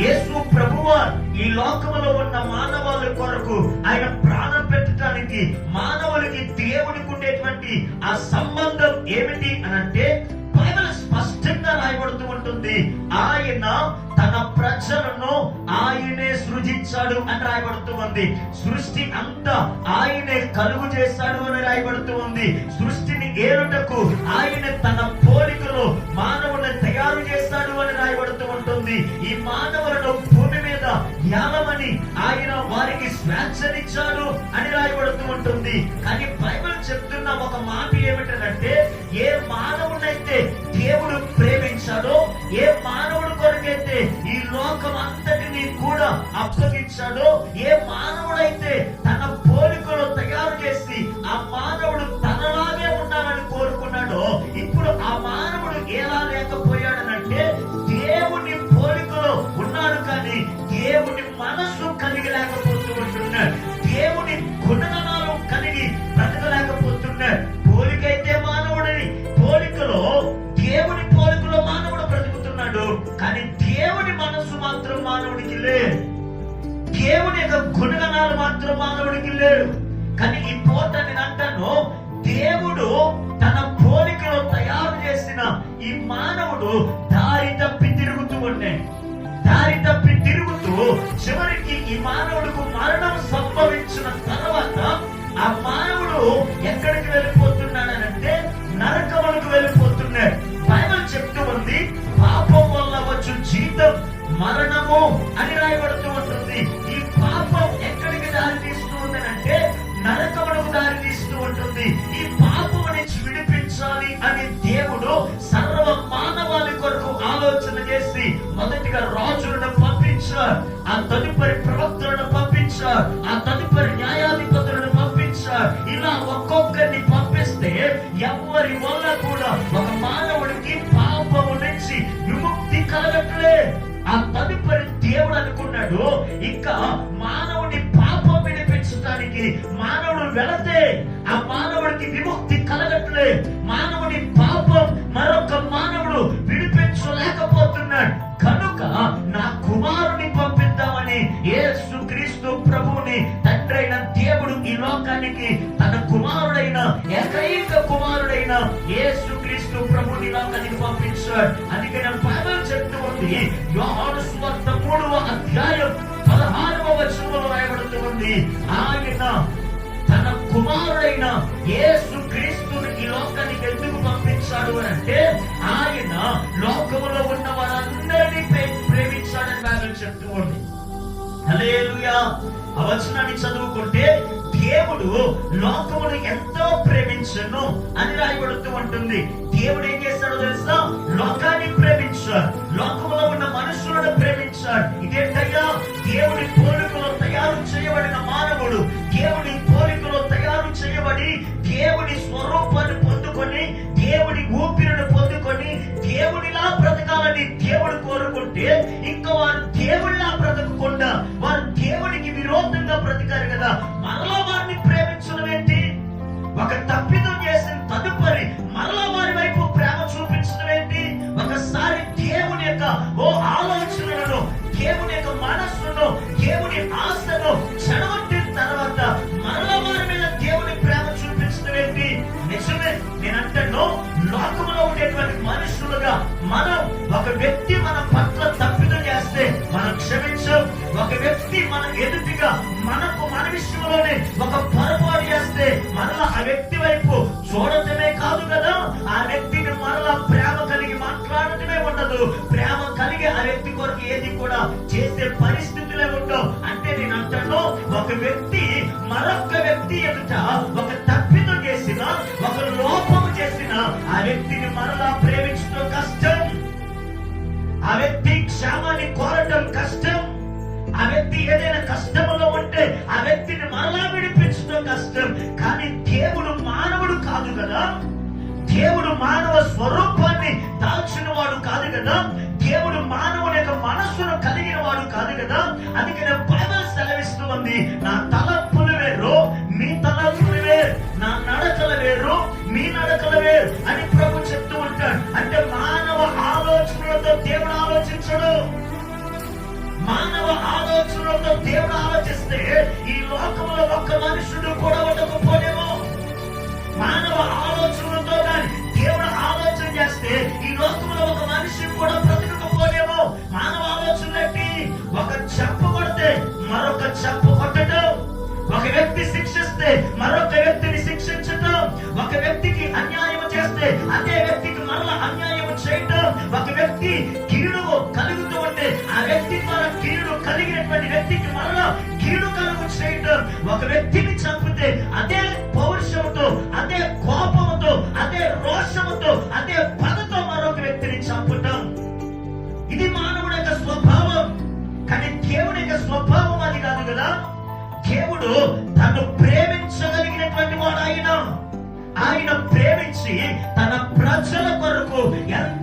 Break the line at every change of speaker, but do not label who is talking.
యేసు ప్రభువ ఈ లోకములో ఉన్న మానవాల కొరకు ఆయన ప్రాణం పెట్టడానికి మానవులకి దేవునికి ఉండేటువంటి ఆ సంబంధం ఏమిటి అనంటే బైబిల్ స్పష్టంగా రాయబడుతూ ఉంటుంది. ఆయన తన ప్రజలను ఆయనే సృజించాడు అని రాయబడుతూ ఉంది. సృష్టి అంతా ఆయనే కలుగు చేశాడు అని రాయబడుతూ ఉంది. సృష్టిని ఏరుటకు ఆయన తన పోలికలో మానవ జ్ఞానమని ఆయన వారికి స్వేచ్ఛనిచ్చాడు అని రాయబడుతూ ఉంటుంది. కానీ బైబిల్ చెప్తున్న ఒక మాట ఏమిటంటే ఏ మానవునైతే దేవుడు ప్రేమించాడో ఏ మానవుడు కొరకైతే ఈ లోకం అంతటిని కూడా అప్పగించాడో ఏ మానవుడైతే తన పోలికలో తయారు చేసి గుణగణాలు మానవుడికి లేడు. కానీ ఈ తోట నేను అంటాను దేవుడు తన పోలికలో తయారు చేసిన ఈ మానవుడు దారి తప్పి తిరుగుతూ ఉండే. దారి తప్పి తిరుగుతూ చివరికి ఈ మానవుడికి మరణం సంభవించిన తర్వాత ఆ తదుపరి ప్రవక్తలను పంపించారు ఆ తదుపరి న్యాయాధిపతులను పంపించారు ఇలా ఒక్కొక్కరిని పంపిస్తే ఎవరి వల్ల కూడా ఒక మానవుడికి పాపము నుంచి విముక్తి కలగట్లే. ఆ తదుపరి దేవుడు అనుకున్నాడు ఇంకా మానవుని పాపం విడిపించడానికి మానవుడు వెళతే ఆ మానవుడికి విముక్తి కలగట్లే. మానవుని పాపం మరొక పంపించాడు. అందుకని బైబిల్ చెప్తూ ఉంది. యోహాను సువార్త మూడవ అధ్యాయం పదహారవ వచనంలో రాయబడుతూ ఉంది. ఆయన తన కుమారుడైన యేసు క్రీస్తుని ఈ లోకానికి ఎందుకు పంపించాడు అని అంటే ఆయన లోకములో ఉన్న వారందరినీ ప్రేమించాడని బైబిల్ చెప్తూ ఉంది. హల్లెలూయా. ఆ చదువుకుంటే దేవుడు లోకమును ఎంతో ప్రేమించను అని రాయబడుతూ ఉంటుంది. దేవుడు ఏం చేస్తాడో తెలుసు? దేవుడి స్వరూపాన్ని పొందుకొని దేవుడి ఊపిరిని పొందుకొని దేవుడిలా బ్రతకాలని దేవుడు కోరుకుంటే ఇంకా వారు దేవుడిలా బ్రతకకుండా వారు దేవుడికి విరోధంగా బ్రతికారు కదా. వ్యక్తి వైపు చూడటమే కాదు కదా? ఆ వ్యక్తిని మరలా ప్రేమ కలిగి మాట్లాడటమే ఉండదు. ప్రేమ కలిగి ఆ వ్యక్తి కొరకు ఏది కూడా చేసే పరిస్థితులే ఉండవు. అంటే నేను అంటాను ఒక వ్యక్తి మరొక వ్యక్తి ఎదుట ఒక తప్పిదం చేసిన ఒక లోపం చేసిన ఆ వ్యక్తిని మరలా ప్రేమించడం కష్టం. ఆ వ్యక్తి క్షేమాన్ని స్వరూపాన్ని దాల్చిన వాడు కాదు కదా? దేవుడు మానవుని యొక్క మనస్సును కలిగిన వాడు కాదు? కదా అందుకనే బైబిల్ సెలవిస్తూ ఉంది నా తలపులు వేరు మీ తలపులు వేరు నా నడకలు వేరు మీ నడకలు వేరు అని ప్రభు చెప్తూ ఉంటాడు. అంటే మానవ ఆలోచనలతో దేవుడు ఆలోచించడు. మానవ ఆలోచనలతో దేవుడు ఆలోచిస్తే వ్యక్తి శిక్షిస్తే మరొక వ్యక్తిని శిక్షించటం ఒక వ్యక్తికి అన్యాయం చేస్తే అదే వ్యక్తికి మరల అన్యాయం చేయటం ఒక వ్యక్తి కీడు కలుగుతూ ఉంటే ఆ వ్యక్తి ద్వారా కీడు కలిగినటువంటి వ్యక్తికి మరల కీడు కలుగు చేయటం ఒక వ్యక్తిని చంపితే అదే దేవుడు తను ప్రేమించగలిగినటువంటి వాడు ఆయన ఆయన ప్రేమించి తన ప్రజల కొరకు ఎంత